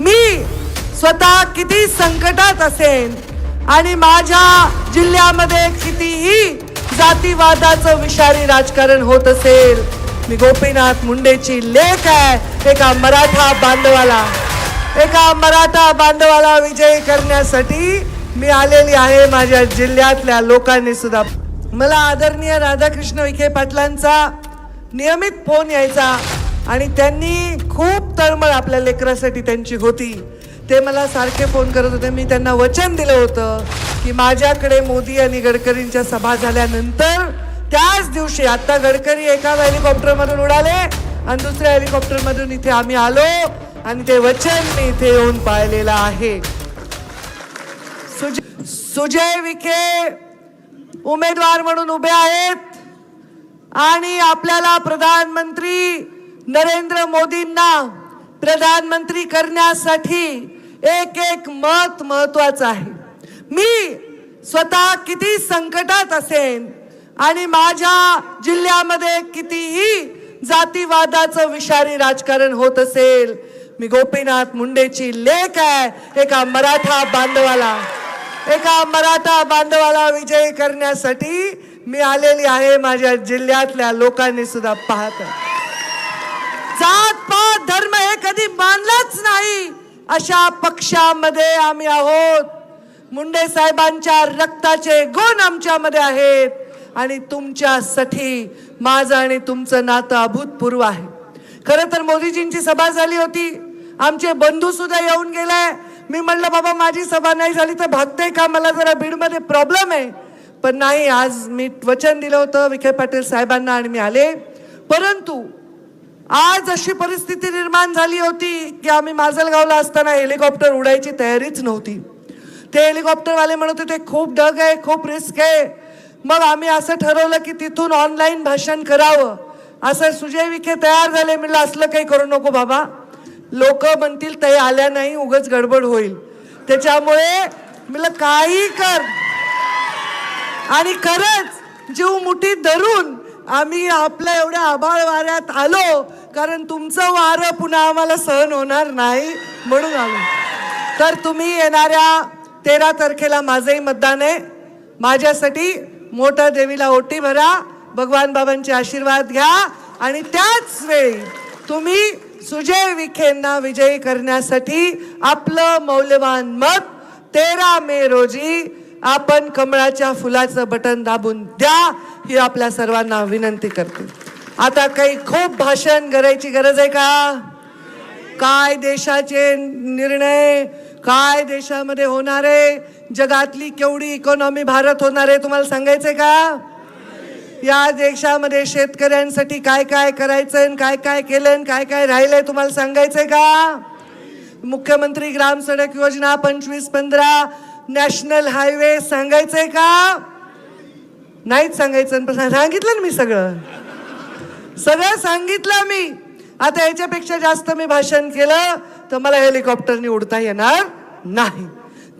मी स्वतः किती संकटात असेन आणि माझ्या जिल्ह्यामध्ये कितीही जातीवादाचं विषारी राजकारण होत असेल मी गोपीनाथ मुंडेची लेख आहे एका मराठा बांधवाला. एका मराठा बांधवाला विजयी करण्यासाठी मी आलेली आहे माझ्या जिल्ह्यातल्या लोकांनी सुद्धा. मला आदरणीय राधाकृष्ण विखे पाटलांचा नियमित फोन यायचा. आणि त्यांनी खूप तळमळ आपल्या लेकरासाठी त्यांची होती. ते मला सारखे फोन करत होते. मी त्यांना वचन दिलं होतं की माझ्याकडे मोदी आणि गडकरींच्या सभा झाल्यानंतर त्याच दिवशी आता गडकरी एका हेलिकॉप्टरमधून उडाले आणि दुसऱ्या हेलिकॉप्टरमधून इथे आम्ही आलो आणि ते वचन मी इथे येऊन पाळलेलं आहे. सुजय सुजय विखे उमेदवार म्हणून उभे आहेत आणि आपल्याला प्रधानमंत्री नरेंद्र मोदींना प्रधानमंत्री करण्यासाठी एक एक मत महत्वाचं आहे. मी स्वतः किती संकटात असेन आणि माझ्या जिल्ह्यामध्ये कितीही जातीवादाचं विषारी राजकारण होत असेल मी गोपीनाथ मुंडेची लेख आहे एका मराठा बांधवाला. एका मराठा बांधवाला विजयी करण्यासाठी मी आलेली आहे माझ्या जिल्ह्यातल्या लोकांनी सुद्धा पाहत जात पात धर्म हे कधी मानलंच नाही. अशा पक्षामध्ये आम्ही आहोत. मुंडे साहेबांच्या रक्ताचे गुण आमच्यामध्ये आहेत. आणि तुमच्यासाठी माझं आणि तुमचं नातं अभूतपूर्व आहे. खरं तर मोदीजींची सभा झाली होती. आमचे बंधू सुद्धा येऊन गेले. मी म्हणलं बाबा माझी सभा नाही झाली तर भागते का? मला जरा बीडमध्ये प्रॉब्लेम आहे. पण नाही आज मी वचन दिलं होतं विखे पाटील साहेबांना आणि मी आले. परंतु आज अशी परिस्थिती निर्माण झाली होती की आम्ही माजलगावला असताना हेलिकॉप्टर उडायची तयारीच नव्हती. ते हेलिकॉप्टरवाले म्हणत होते खूप डग आहे खूप रिस्क आहे. मग आम्ही असं ठरवलं की तिथून ऑनलाईन भाषण करावं. असं सुजय विखे तयार झाले म्हणलं असलं काही करू नको बाबा. लोक म्हणतील ते आल्या नाही उगच गडबड होईल. त्याच्यामुळे म्हणलं काही कर. आणि खरंच जीव मुठी धरून आम्ही आपल्या एवढ्या आभाळ वाऱ्यात आलो कारण तुमचं वारं पुन्हा आम्हाला सहन होणार नाही म्हणून आलो. तर तुम्ही येणाऱ्या तेरा तारखेला माझंही मतदान आहे. माझ्यासाठी मोठ्या देवीला ओटी भरा भगवान बाबांचे आशीर्वाद घ्या आणि त्याच वेळी तुम्ही सुजय विखेंना विजयी करण्यासाठी आपलं मौल्यवान मत तेरा मे रोजी आपण कमळाच्या फुलाचं बटन दाबून द्या. ही आपल्या सर्वांना विनंती करते. आता काही खूप भाषण करायची गरज आहे का? काय देशाचे निर्णय काय देशामध्ये होणार आहे? जगातली केवढी इकॉनॉमी भारत होणार आहे तुम्हाला सांगायचंय का? या देशामध्ये शेतकऱ्यांसाठी काय काय करायचंय काय काय केलंय काय काय राहिलंय तुम्हाला सांगायचंय का? मुख्यमंत्री ग्राम सडक योजना पंचवीस पंधरा नॅशनल हायवे सांगायचंय का? नाहीच सांगायचं सांगितलं ना मी सगळं. सगळं सांगितलं मी. आता याच्यापेक्षा जास्त मी भाषण केलं तर मला हेलिकॉप्टरने उडता येणार नाही.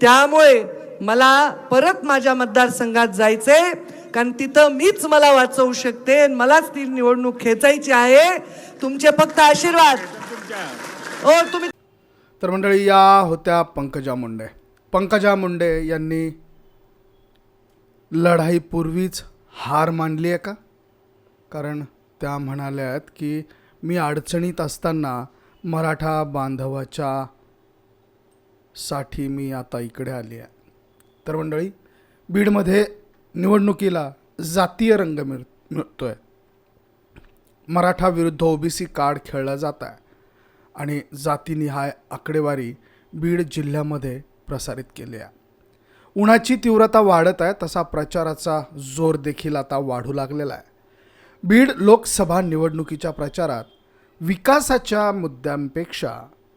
त्यामुळे मला परत माझ्या मतदारसंघात जायचंय. कारण तिथं मीच मला वाचवू शकते आणि मलाच ती निवडणूक खेचायची आहे. तुमचे फक्त आशीर्वाद. हो तुम्ही तर मंडळी या होत्या पंकजा मुंडे. पंकजा मुंडे यांनी लढाईपूर्वीच हार मानली आहे का? कारण त्या म्हणाल्यात की मी अडचणीत असताना मराठा बांधवाच्या साठी मी आता इकडे आली आहे. तर मंडळी बीडमध्ये निवडणुकीला जातीय रंग मिळ मिळतोय. मराठा विरुद्ध ओबीसी कार्ड खेळला जात आहे आणि जातीनिहाय आकडेवारी बीड जिल्ह्यामध्ये प्रसारित केली आहे. उन्हाची तीव्रता वाढत आहे तसा प्रचाराचा जोर देखील आता वाढू लागलेला आहे. बीड लोकसभा निवडणुकीच्या प्रचारात विकासाच्या मुद्द्यांपेक्षा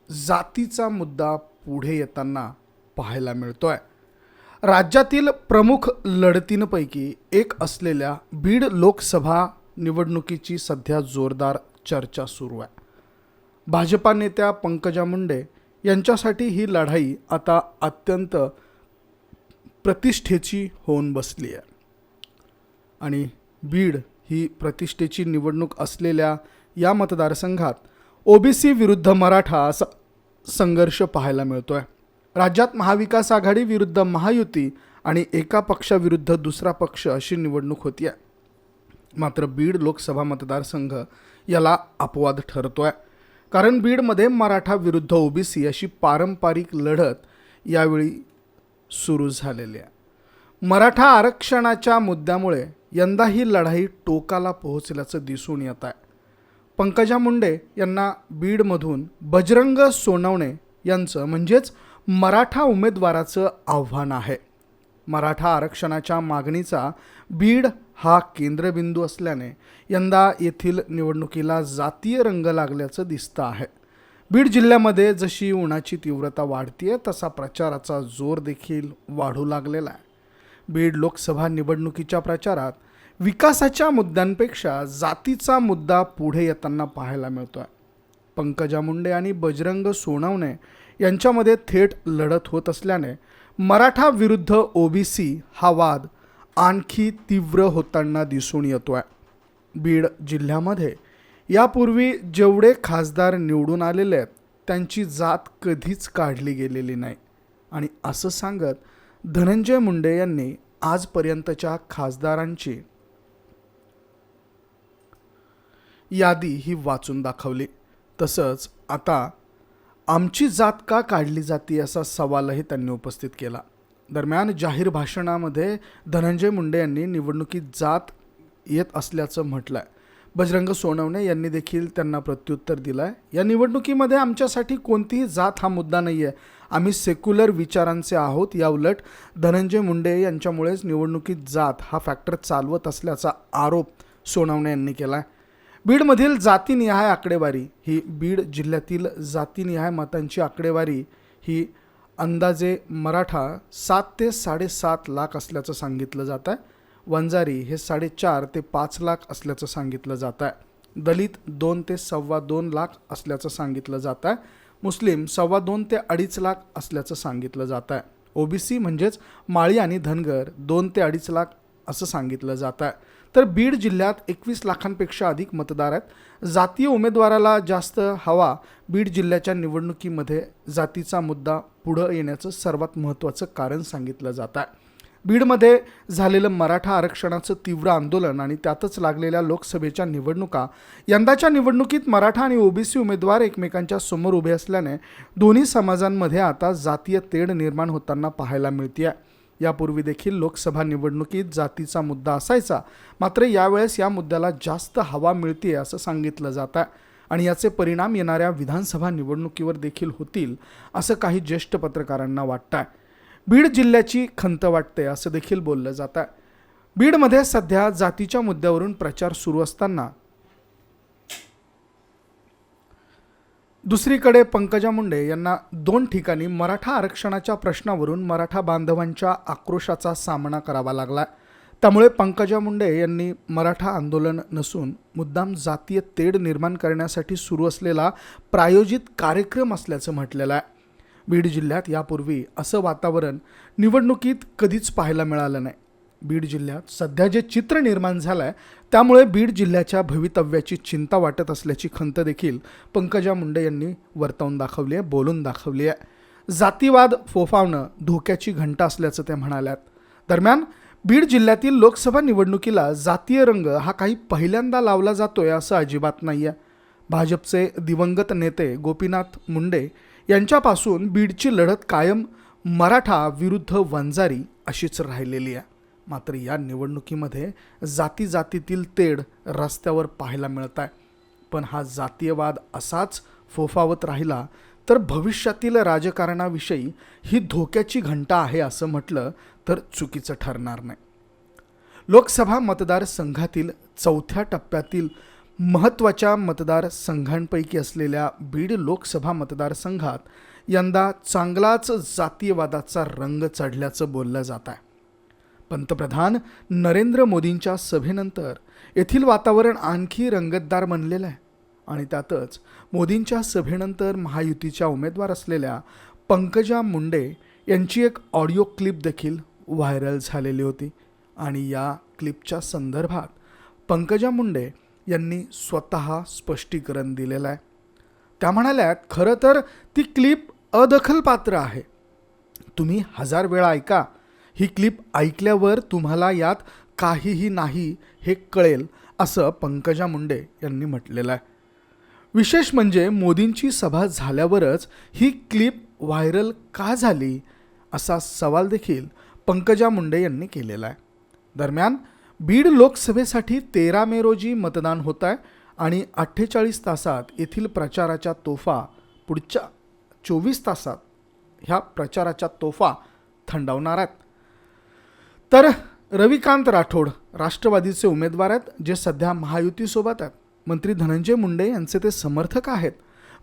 जातीचा मुद्दा पुढे येताना पाहायला मिळतो आहे राज्यातील प्रमुख लढतींपैकी एक असलेल्या बीड लोकसभा निवडणुकीची सध्या जोरदार चर्चा सुरू आहे. भाजपा नेत्या पंकजा मुंडे यांच्यासाठी ही लढाई आता अत्यंत प्रतिष्ठेची होऊन बसली आहे. आणि बीड ही प्रतिष्ठेची निवडणूक असलेल्या या मतदारसंघात ओबीसी विरुद्ध मराठा असा संघर्ष पाहायला मिळतो आहे राज्यात महाविकास आघाडी विरुद्ध महायुती आणि एका पक्षाविरुद्ध दुसरा पक्ष अशी निवडणूक होती आहे. मात्र बीड लोकसभा मतदारसंघ याला अपवाद ठरतो आहे कारण बीडमध्ये मराठा विरुद्ध ओबीसी अशी पारंपरिक लढत यावेळी सुरू झालेली आहे मराठा आरक्षणाच्या मुद्द्यामुळे यंदा ही लढाई टोकाला पोहोचल्याचं दिसून येत आहे. पंकजा मुंडे यांना बीडमधून बजरंग सोनवणे यांचं म्हणजेच मराठा उमेदवाराचं आव्हान आहे. मराठा आरक्षणाच्या मागणीचा बीड हा केंद्रबिंदू असल्याने यंदा येथील निवडणुकीला जातीय रंग लागल्याचं दिसतं आहे. बीड जिल्ह्यामध्ये जशी उन्हाची तीव्रता वाढतीये तसा प्रचाराचा जोर देखील वाढू लागलेला आहे. बीड लोकसभा निवडणुकीच्या प्रचारात विकासाच्या मुद्द्यांपेक्षा जातीचा मुद्दा पुढे येताना पाहायला मिळतो आहे पंकजा मुंडे आणि बजरंग सोनवणे यांच्यामध्ये थेट लढत होत असल्याने मराठा विरुद्ध ओबीसी हा वाद आणखी तीव्र होताना दिसून येतो आहे बीड जिल्ह्यामध्ये यापूर्वी जेवढे खासदार निवडून आलेले आहेत त्यांची जात कधीच काढली गेलेली नाही. आणि असं सांगत धनंजय मुंडे यांनी आजपर्यंतच्या खासदारांची यादी ही वाचून दाखवली. तसंच आता आमची जात का काढली जाते असा सवालही त्यांनी उपस्थित केला. दरम्यान जाहीर भाषणामध्ये धनंजय मुंडे यांनी निवडणुकीत जात येत असल्याचं म्हटलं आहे बजरंग सोनवणे यांनी देखील त्यांना प्रत्युत्तर दिलं आहे या निवडणुकीमध्ये आमच्यासाठी कोणतीही जात हा मुद्दा नाही आहे आम्ही सेक्युलर विचारांचे आहोत. या उलट धनंजय मुंडे यांच्यामुळेच निवडणुकीत जात हा फॅक्टर चालवत असल्याचा आरोप सोनवणे यांनी केला आहे बीडमधील जातीनिहाय आकडेवारी ही बीड जिल्ह्यातील जातीनिहाय मतांची आकडेवारी ही अंदाजे मराठा सात ते साडेसात लाख असल्याचं सांगितलं जात आहे वंजारी हे साडेचार ते पाच लाख असल्याचं सांगितलं जात आहे. दलित दोन ते सव्वा दोन लाख असल्याचं सांगितलं जात आहे. मुस्लिम सव्वा दोन ते अडीच लाख असल्याचं सांगितलं जात आहे. ओबीसी म्हणजेच माळी आणि धनगर दोन ते अडीच लाख असं सांगितलं जात आहे. तर बीड जिल्ह्यात एकवीस लाखांपेक्षा अधिक मतदार आहेत. जातीय उमेदवाराला जास्त हवा बीड जिल्ह्याच्या निवडणुकीमध्ये जातीचा मुद्दा पुढं येण्याचं सर्वात महत्त्वाचं कारण सांगितलं जात आहे. बीडमध्ये झालेलं मराठा आरक्षणाचं तीव्र आंदोलन आणि त्यातच लागलेल्या लोकसभेच्या निवडणुका यंदाच्या निवडणुकीत मराठा आणि ओबीसी उमेदवार एकमेकांच्या समोर उभे असल्याने दोन्ही समाजांमध्ये आता जातीय तेढ निर्माण होताना पाहायला मिळते आहे यापूर्वी देखील लोकसभा निवडणुकीत जातीचा मुद्दा असायचा मात्र यावेळेस या मुद्द्याला जास्त हवा मिळते असं सांगितलं जात आहे आणि याचे परिणाम येणाऱ्या विधानसभा निवडणुकीवर देखील होतील असं काही ज्येष्ठ पत्रकारांना वाटतं आहे बीड जिल्ह्याची खंत वाटते असं देखील बोललं जात आहे. बीडमध्ये सध्या जातीच्या मुद्द्यावरून प्रचार सुरू असताना दुसरीकडे पंकजा मुंडे यांना दोन ठिकाणी मराठा आरक्षणाच्या प्रश्नावरून मराठा बांधवांच्या आक्रोशाचा सामना करावा लागला. त्यामुळे पंकजा मुंडे यांनी मराठा आंदोलन नसून मुद्दाम जातीय तेढ निर्माण करण्यासाठी सुरू असलेला प्रायोजित कार्यक्रम असल्याचं म्हटलेलं आहे. बीड जिल्ह्यात यापूर्वी असं वातावरण निवडणुकीत कधीच पाहायला मिळालं नाही. बीड जिल्ह्यात सध्या जे चित्र निर्माण झालं आहे त्यामुळे बीड जिल्ह्याच्या भवितव्याची चिंता वाटत असल्याची खंत देखील पंकजा मुंडे यांनी वर्तवून दाखवली आहे बोलून दाखवली आहे. जातीवाद फोफावणं धोक्याची घंटा असल्याचं त्या म्हणाल्यात. दरम्यान बीड जिल्ह्यातील लोकसभा निवडणुकीला जातीय रंग हा काही पहिल्यांदा लावला जातोय असं अजिबात नाही आहे भाजपचे दिवंगत नेते गोपीनाथ मुंडे यांच्यापासून बीडची लढत कायम मराठा विरुद्ध वंजारी अशीच राहिलेली आहे. मात्र या निवडणुकीमध्ये जाती जातीतील तेढ रस्त्यावर पाहायला मिळत आहे. पण हा जातीयवाद असाच फोफावत राहिला तर भविष्यातील राजकारणाविषयी ही धोक्याची घंटा आहे असं म्हटलं तर चुकीचं ठरणार नाही. लोकसभा मतदारसंघातील चौथ्या टप्प्यातील महत्त्वाच्या मतदारसंघांपैकी असलेल्या बीड लोकसभा मतदारसंघात यंदा चांगलाच जातीयवादाचा रंग चढल्याचं बोललं जात आहे. पंतप्रधान नरेंद्र मोदींच्या सभेनंतर येथील वातावरण आणखी रंगतदार बनलेलं आहे आणि त्यातच मोदींच्या सभेनंतर महायुतीच्या उमेदवार असलेल्या पंकजा मुंडे यांची एक ऑडिओ क्लिप देखील व्हायरल झालेली होती आणि या क्लिपच्या संदर्भात पंकजा मुंडे यांनी स्वतः स्पष्टीकरण दिलेलं आहे. त्या म्हणाल्यात खरं तर ती क्लिप अदखलपात्र आहे. तुम्ही हजार वेळा ऐका ही क्लिप ऐकल्यावर तुम्हाला यात काहीही नाही हे कळेल असं पंकजा मुंडे यांनी म्हटलेलं आहे. विशेष म्हणजे मोदींची सभा झाल्यावरच ही क्लिप व्हायरल का झाली असा सवाल देखील पंकजा मुंडे यांनी केलेला आहे. दरम्यान बीड लोकसभेसाठी तेरा मे रोजी मतदान होत आहे आणि अठ्ठेचाळीस तासात येथील प्रचाराच्या तोफा पुढच्या चोवीस तासात ह्या प्रचाराच्या तोफा थंडावणार आहेत. तर रविकांत राठोड राष्ट्रवादीचे उमेदवार आहेत जे सध्या महायुतीसोबत आहेत. मंत्री धनंजय मुंडे यांचे ते समर्थक आहेत.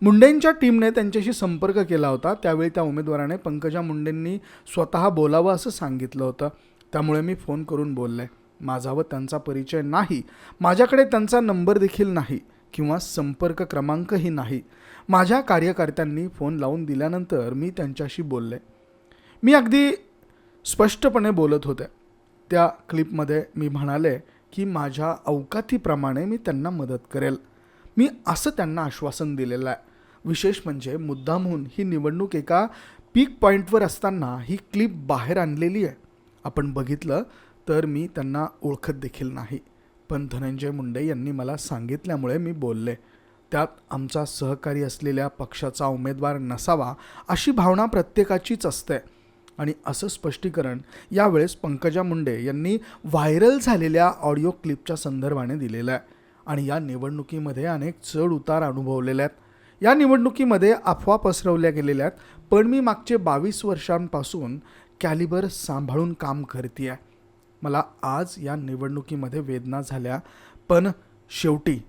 मुंडेंच्या टीमने त्यांच्याशी संपर्क केला होता त्यावेळी त्या उमेदवाराने पंकजा मुंडेंनी स्वतः बोलावं असं सांगितलं होतं. त्यामुळे मी फोन करून बोलले. माझा व त्यांचा परिचय नाही. माझ्याकडे त्यांचा नंबर देखील नाही किंवा संपर्क क्रमांकही नाही. माझ्या कार्यकर्त्यांनी फोन लावून दिल्यानंतर मी त्यांच्याशी बोलले. मी अगदी स्पष्टपणे बोलत होते. त्या क्लिपमध्ये मी म्हणाले की माझ्या अवकातीप्रमाणे मी त्यांना मदत करेल. मी असं त्यांना आश्वासन दिलेलं आहे. विशेष म्हणजे मुद्दामहून ही निवडणूक एका पीक पॉईंटवर असताना ही क्लिप बाहेर आणलेली आहे. आपण बघितलं तर मी त्यांना ओळखत देखील नाही. पण धनंजय मुंडे यांनी मला सांगितल्यामुळे मी बोलले. त्यात आमचा सहकारी असलेल्या पक्षाचा उमेदवार नसावा अशी भावना प्रत्येकाचीच असते. आणि असं स्पष्टीकरण यावेळेस पंकजा मुंडे यांनी व्हायरल झालेल्या ऑडिओ क्लिपच्या संदर्भाने दिलेलं आहे. आणि या निवडणुकीमध्ये अनेक चढ उतार अनुभवलेले आहेत. या निवडणुकीमध्ये अफवा पसरवल्या गेलेल्या आहेत. पण मी मागचे बावीस वर्षांपासून कॅलिबर सांभाळून काम करते आहे मला आज या निवडणुकीमध्ये वेदना झाल्या पण शेवटी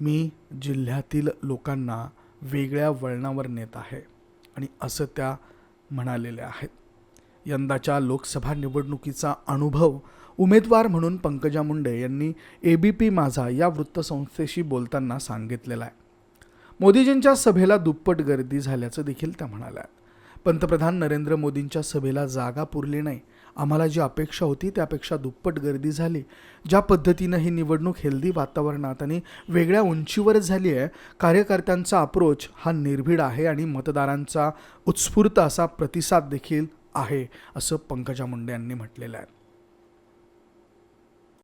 मी जिल्ह्यातील लोकांना वेगळ्या वळणावर नेत आहे आणि असं त्या म्हणालेल्या आहेत. यंदाच्या लोकसभा निवडणुकीचा अनुभव उमेदवार म्हणून पंकजा मुंडे यांनी ए बी पी माझा या वृत्तसंस्थेशी बोलताना सांगितलेला आहे. मोदीजींच्या सभेला दुप्पट गर्दी झाल्याचं देखील त्या म्हणाल्या पंतप्रधान नरेंद्र मोदींच्या सभेला जागा पुरली नाही आम्हाला जी अपेक्षा होती त्यापेक्षा दुप्पट गर्दी झाली. ज्या पद्धतीनं ही निवडणूक हेल्दी वातावरणात आणि वेगळ्या उंचीवर झाली आहे कार्यकर्त्यांचा अप्रोच हा निर्भीड आहे आणि मतदारांचा उत्स्फूर्त असा प्रतिसाद देखील आहे असं पंकजा मुंडे यांनी म्हटलेलं आहे.